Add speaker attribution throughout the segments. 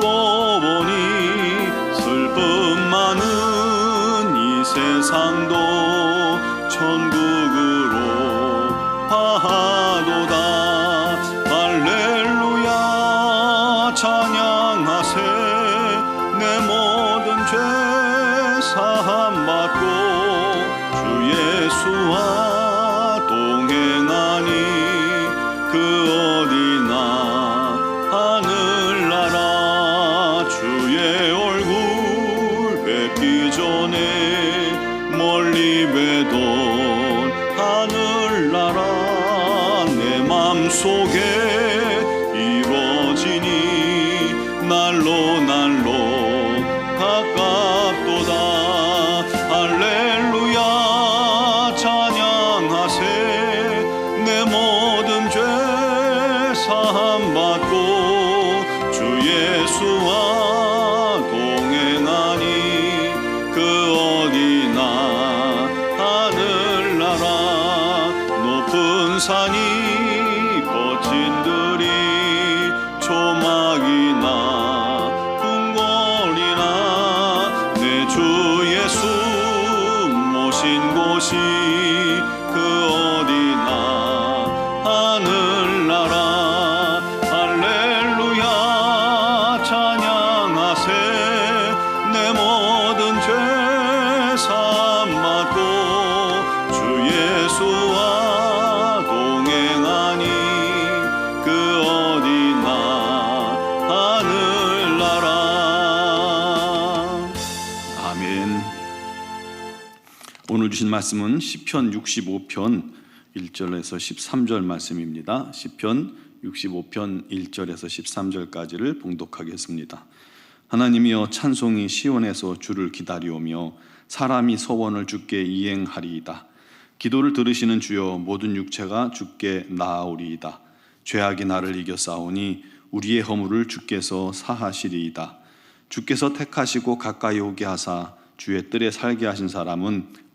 Speaker 1: 얻고 보니 슬픔 많은 이 세상도 속에 이루어지니 날로 날로 가깝도다. 할렐루야 찬양하세. 내 모든 죄 사함 받고 주 예수와 동행하니 그 어디나 하늘나라 높은 산이 말씀은 시편 65편 1절에서 13절 말씀입니다. 시편 65편 1절에서 13절까지를 봉독하겠습니다. 하나님이여 찬송이 시온에서 주를 기다리오며 사람이 서원을 주께 이행하리이다. 기도를 들으시는 주여 모든 육체가 주께 나아오리이다. 죄악이 나를 싸우니 우리의 허물을 주께서 사하시리이다. 주께서 택하시고 가까이 오게 하사 주의 뜰에 살게 하신 사람은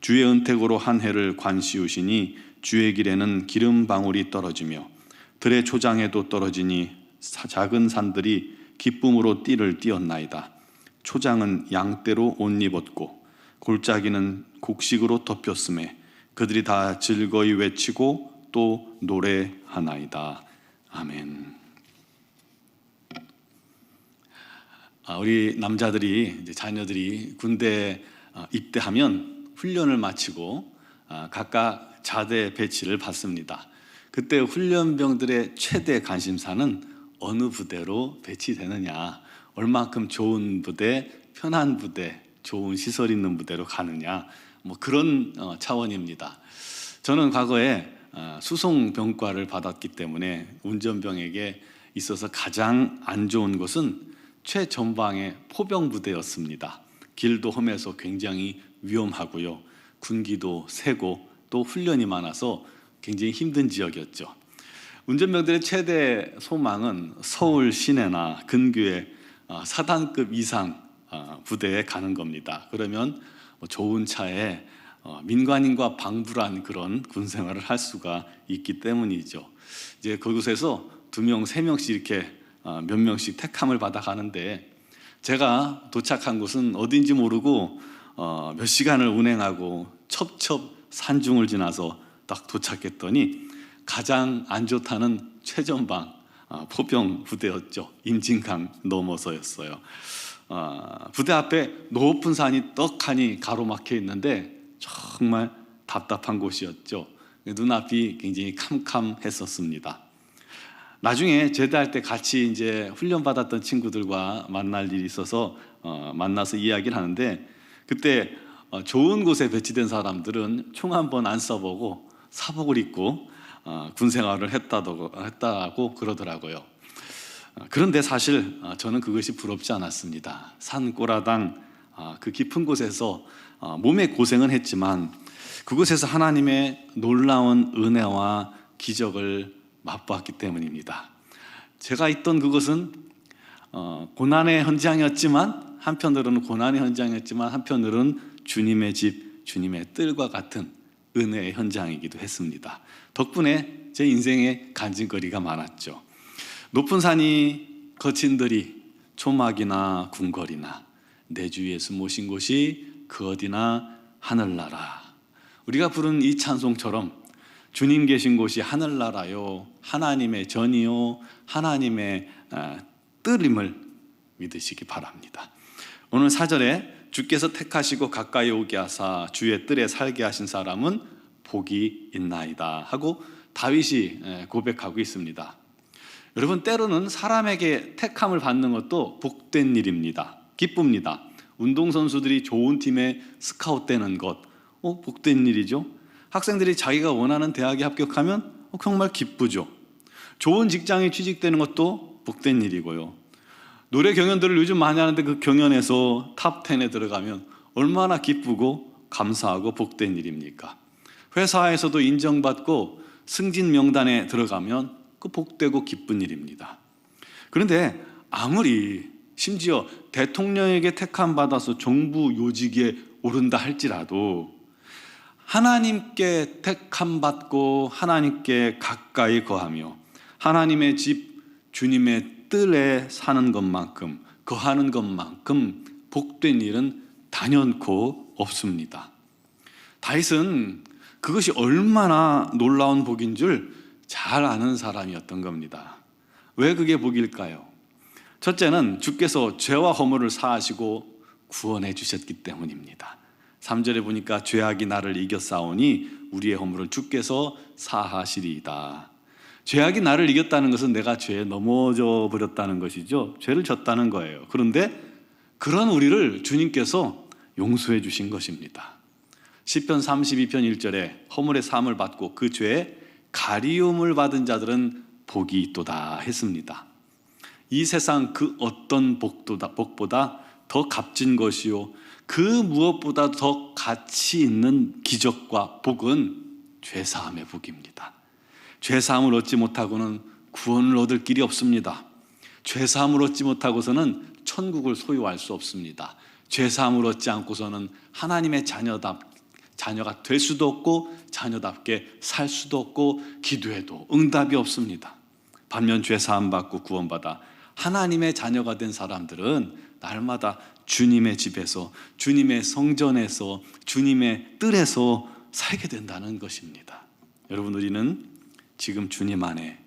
Speaker 1: 주의 은택으로 한 해를 관시우시니 주의 길에는 기름 방울이 떨어지며 들의 초장에도 떨어지니 사- 작은 산들이 기쁨으로 띠를 띄었나이다. 초장은 양떼로 옷 입었고 골짜기는 곡식으로 덮였음에 그들이 다 즐거이 외치고 또 노래하나이다. 아멘. 아, 우리 남자들이 자녀들이 군대 아, 입대하면 훈련을 마치고 아, 각각 자대 배치를 받습니다. 그때 훈련병들의 최대 관심사는 어느 부대로 배치되느냐, 얼만큼 좋은 부대, 편한 부대, 좋은 시설 있는 부대로 가느냐, 뭐 그런 어, 차원입니다. 저는 과거에 어, 수송병과를 받았기 때문에 운전병에게 있어서 가장 안 좋은 것은 최전방의 포병 부대였습니다. 길도 험해서 굉장히 위험하고요. 군기도 세고 또 훈련이 많아서 굉장히 힘든 지역이었죠. 운전병들의 최대 소망은 서울 시내나 근교의 어, 사단급 이상 어, 부대에 가는 겁니다. 그러면 뭐 좋은 차에 어, 민관인과 방불한 그런 군 생활을 할 수가 있기 때문이죠. 이제 그곳에서 두 명, 세 명씩 이렇게 어, 몇 명씩 택함을 받아 가는데 제가 도착한 곳은 어딘지 모르고 어, 몇 시간을 운행하고 첩첩 산중을 지나서 딱 도착했더니 가장 안 좋다는 최전방 어, 포병 부대였죠. 임진강 넘어서였어요. 어, 부대 앞에 높은 산이 떡하니 가로막혀 있는데 정말 답답한 곳이었죠. 눈앞이 굉장히 캄캄했었습니다. 나중에 제대할 때 같이 이제 훈련 받았던 친구들과 만날 일이 있어서 어, 만나서 이야기를 하는데 그때 어, 좋은 곳에 배치된 사람들은 총 한 번 안 써보고 사복을 입고 어, 군 생활을 했다고 그러더라고요. 어, 그런데 사실 어, 저는 그것이 부럽지 않았습니다. 산 꼬라당 어, 그 깊은 곳에서 어, 몸에 고생은 했지만 그곳에서 하나님의 놀라운 은혜와 기적을 맛보았기 때문입니다. 제가 있던 그곳은 어, 고난의 현장이었지만 한편으로는 고난의 현장이었지만 한편으로는 주님의 집, 주님의 뜰과 같은 은혜의 현장이기도 했습니다. 덕분에 제 인생에 간증거리가 많았죠. 높은 산이 거친 들이 초막이나 궁궐이나 내주 예수 모신 곳이 그 어디나 하늘나라. 우리가 부른 이 찬송처럼 주님 계신 곳이 하늘나라요, 하나님의 전이요, 하나님의 아, 뜰임을 믿으시기 바랍니다. 오늘 사절에 주께서 택하시고 가까이 오게 하사 주의 뜰에 살게 하신 사람은 복이 있나이다 하고 다윗이 예, 고백하고 있습니다. 여러분 때로는 사람에게 택함을 받는 것도 복된 일입니다. 기쁩니다. 운동 선수들이 좋은 팀에 스카웃되는 것, 어, 복된 일이죠. 학생들이 자기가 원하는 대학에 합격하면 어, 정말 기쁘죠. 좋은 직장에 취직되는 것도 복된 일이고요. 노래 경연들을 요즘 많이 하는데 그 경연에서 탑 10에 들어가면 얼마나 기쁘고 감사하고 복된 일입니까? 회사에서도 인정받고 승진 명단에 들어가면 그 복되고 기쁜 일입니다. 그런데 아무리 심지어 대통령에게 택함 받아서 정부 요직에 오른다 할지라도 하나님께 택함 받고 하나님께 가까이 거하며 하나님의 집 주님의 뜰에 사는 것만큼 거하는 것만큼 복된 일은 단연코 없습니다. 다윗은 그것이 얼마나 놀라운 복인 줄 잘 아는 사람이었던 겁니다. 왜 그게 복일까요? 첫째는 주께서 죄와 허물을 사하시고 구원해 주셨기 때문입니다. 3절에 보니까 죄악이 나를 싸우니 우리의 허물을 주께서 사하시리이다. 죄악이 나를 이겼다는 것은 내가 죄에 넘어져 버렸다는 것이죠. 죄를 졌다는 거예요. 그런데 그런 우리를 주님께서 용서해 주신 것입니다. 시편 32편 1절에 허물의 사함을 받고 그 죄에 가리움을 받은 자들은 복이 있도다 했습니다. 이 세상 그 어떤 복도다, 복보다 더 값진 것이요. 그 무엇보다 더 가치 있는 기적과 복은 죄사함의 복입니다. 죄사함을 얻지 못하고는 구원을 얻을 길이 없습니다. 죄사함을 얻지 못하고서는 천국을 소유할 수 없습니다. 죄사함을 얻지 않고서는 하나님의 자녀답 자녀가 될 수도 없고 자녀답게 살 수도 없고 기도해도 응답이 없습니다. 반면 죄 사함 받고 구원받아 하나님의 자녀가 된 사람들은 날마다 주님의 집에서 주님의 성전에서 주님의 뜰에서 살게 된다는 것입니다. 여러분 우리는 지금 주님 안에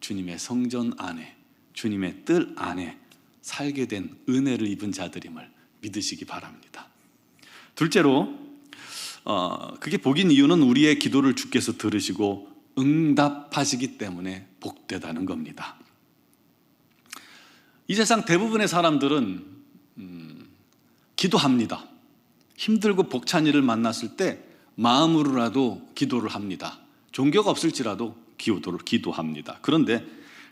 Speaker 1: 주님의 성전 안에 주님의 뜰 안에 살게 된 은혜를 입은 자들임을 믿으시기 바랍니다. 둘째로 어, 그게 복인 이유는 우리의 기도를 주께서 들으시고 응답하시기 때문에 복되다는 겁니다. 이 세상 대부분의 사람들은 음, 기도합니다. 힘들고 벅찬 일을 만났을 때 마음으로라도 기도를 합니다. 종교가 없을지라도 기도를 기도합니다. 그런데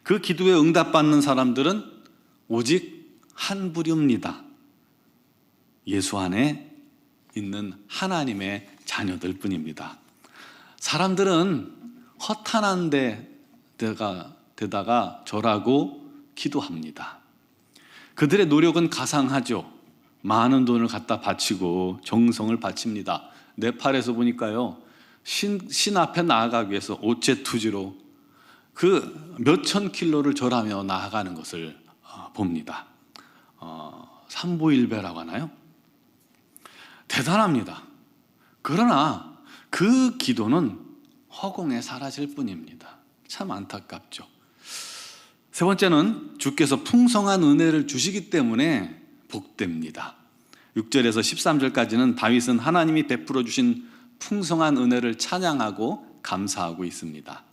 Speaker 1: 그 기도에 응답받는 사람들은 오직 한 부류입니다. 예수 안에 있는 하나님의 자녀들 뿐입니다. 사람들은 허탄한 데가 되다가 절하고 기도합니다. 그들의 노력은 가상하죠. 많은 돈을 갖다 바치고 정성을 바칩니다. 네팔에서 보니까요. 신, 신 앞에 나아가기 위해서 오체 투지로 그 몇천 킬로를 절하며 나아가는 것을 어, 봅니다. 어, 삼보일배라고 하나요? 대단합니다. 그러나 그 기도는 허공에 사라질 뿐입니다. 참 안타깝죠. 세 번째는 주께서 풍성한 은혜를 주시기 때문에 복됩니다. 6절에서 13절까지는 다윗은 하나님이 베풀어 주신 풍성한 은혜를 찬양하고 감사하고 있습니다.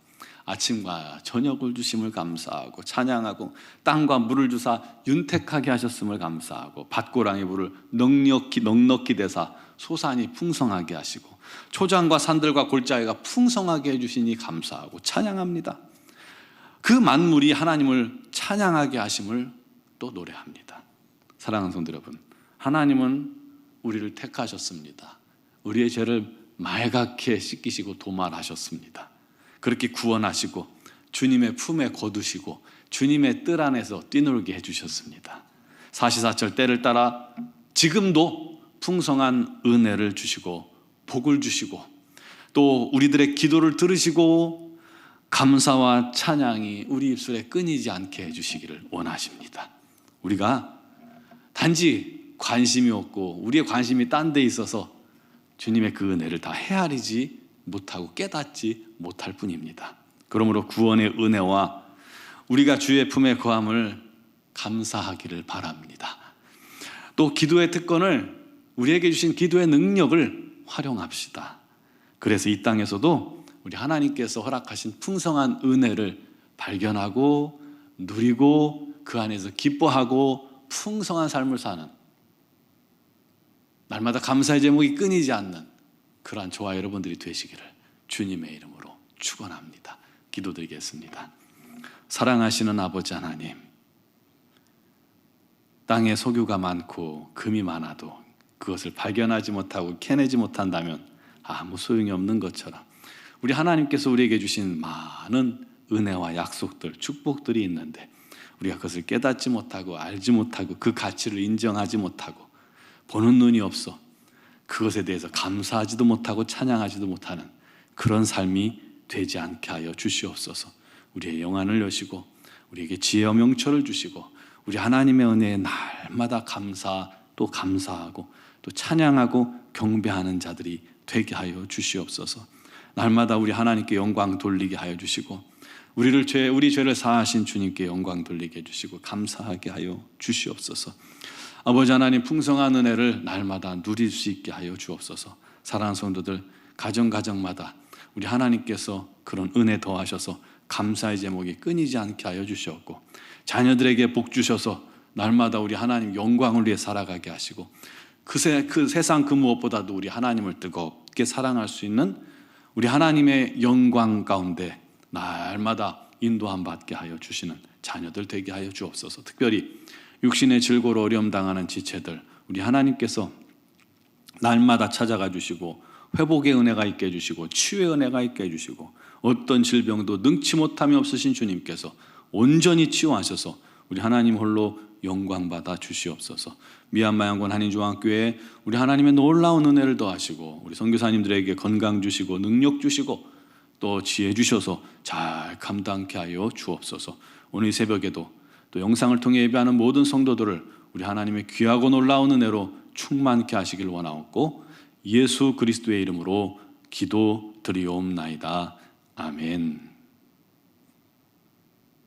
Speaker 1: 아침과 저녁을 주심을 감사하고 찬양하고 땅과 물을 주사 윤택하게 하셨음을 감사하고 밭고랑의 물을 넉넉히 넉넉히 대사 소산이 풍성하게 하시고 초장과 산들과 골짜기가 풍성하게 해주시니 감사하고 찬양합니다. 그 만물이 하나님을 찬양하게 하심을 또 노래합니다. 사랑하는 성도 여러분, 하나님은 우리를 택하셨습니다. 우리의 죄를 말갛게 씻기시고 도말하셨습니다. 그렇게 구원하시고 주님의 품에 거두시고 주님의 뜰 안에서 뛰놀게 해주셨습니다. 사시사철 때를 따라 지금도 풍성한 은혜를 주시고 복을 주시고 또 우리들의 기도를 들으시고 감사와 찬양이 우리 입술에 끊이지 않게 해주시기를 원하십니다. 우리가 단지 관심이 없고 우리의 관심이 딴 데 있어서 주님의 그 은혜를 다 헤아리지 못하고 깨닫지 못할 뿐입니다. 그러므로 구원의 은혜와 우리가 주의 품에 거함을 감사하기를 바랍니다. 또 기도의 특권을 우리에게 주신 기도의 능력을 활용합시다. 그래서 이 땅에서도 우리 하나님께서 허락하신 풍성한 은혜를 발견하고 누리고 그 안에서 기뻐하고 풍성한 삶을 사는 날마다 감사의 제목이 끊이지 않는 그러한 저와 여러분들이 되시기를 주님의 이름으로 축원합니다. 기도드리겠습니다. 사랑하시는 아버지 하나님, 땅에 석유가 많고 금이 많아도 그것을 발견하지 못하고 캐내지 못한다면 아무 소용이 없는 것처럼 우리 하나님께서 우리에게 주신 많은 은혜와 약속들, 축복들이 있는데 우리가 그것을 깨닫지 못하고 알지 못하고 그 가치를 인정하지 못하고 보는 눈이 없어 그것에 대해서 감사하지도 못하고 찬양하지도 못하는 그런 삶이 되지 않게 하여 주시옵소서. 우리의 영안을 여시고 우리에게 지혜와 명철을 주시고 우리 하나님의 은혜에 날마다 감사 또 감사하고 또 찬양하고 경배하는 자들이 되게 하여 주시옵소서. 날마다 우리 하나님께 영광 돌리게 하여 주시고 우리를 죄 우리 죄를 사하신 주님께 영광 돌리게 해 주시고 감사하게 하여 주시옵소서. 아버지 하나님 풍성한 은혜를 날마다 누릴 수 있게 하여 주옵소서. 사랑하는 성도들 가정 가정마다 우리 하나님께서 그런 은혜 더하셔서 감사의 제목이 끊이지 않게 하여 주시옵고 자녀들에게 복 주셔서 날마다 우리 하나님 영광을 위해 살아가게 하시고 그, 세, 그 세상 그 무엇보다도 우리 하나님을 뜨겁게 사랑할 수 있는 우리 하나님의 영광 가운데 날마다 인도함 받게 하여 주시는 자녀들 되게 하여 주옵소서. 특별히 육신의 즐거로 어려움 당하는 지체들 우리 하나님께서 날마다 찾아가 주시고 회복의 은혜가 있게 해 주시고 치유의 은혜가 있게 해 주시고 어떤 질병도 능치 못함이 없으신 주님께서 온전히 치유하셔서 우리 하나님 홀로 영광 받아 주시옵소서. 미얀마 양권 한인중앙교회 우리 하나님의 놀라운 은혜를 더하시고 우리 선교사님들에게 건강 주시고 능력 주시고 또 지혜 주셔서 잘 감당케 하여 주옵소서. 오늘 이 새벽에도 또 영상을 통해 예배하는 모든 성도들을 우리 하나님의 귀하고 놀라운 은혜로 충만케 하시길 원하옵고 예수 그리스도의 이름으로 기도 드리옵나이다. 아멘.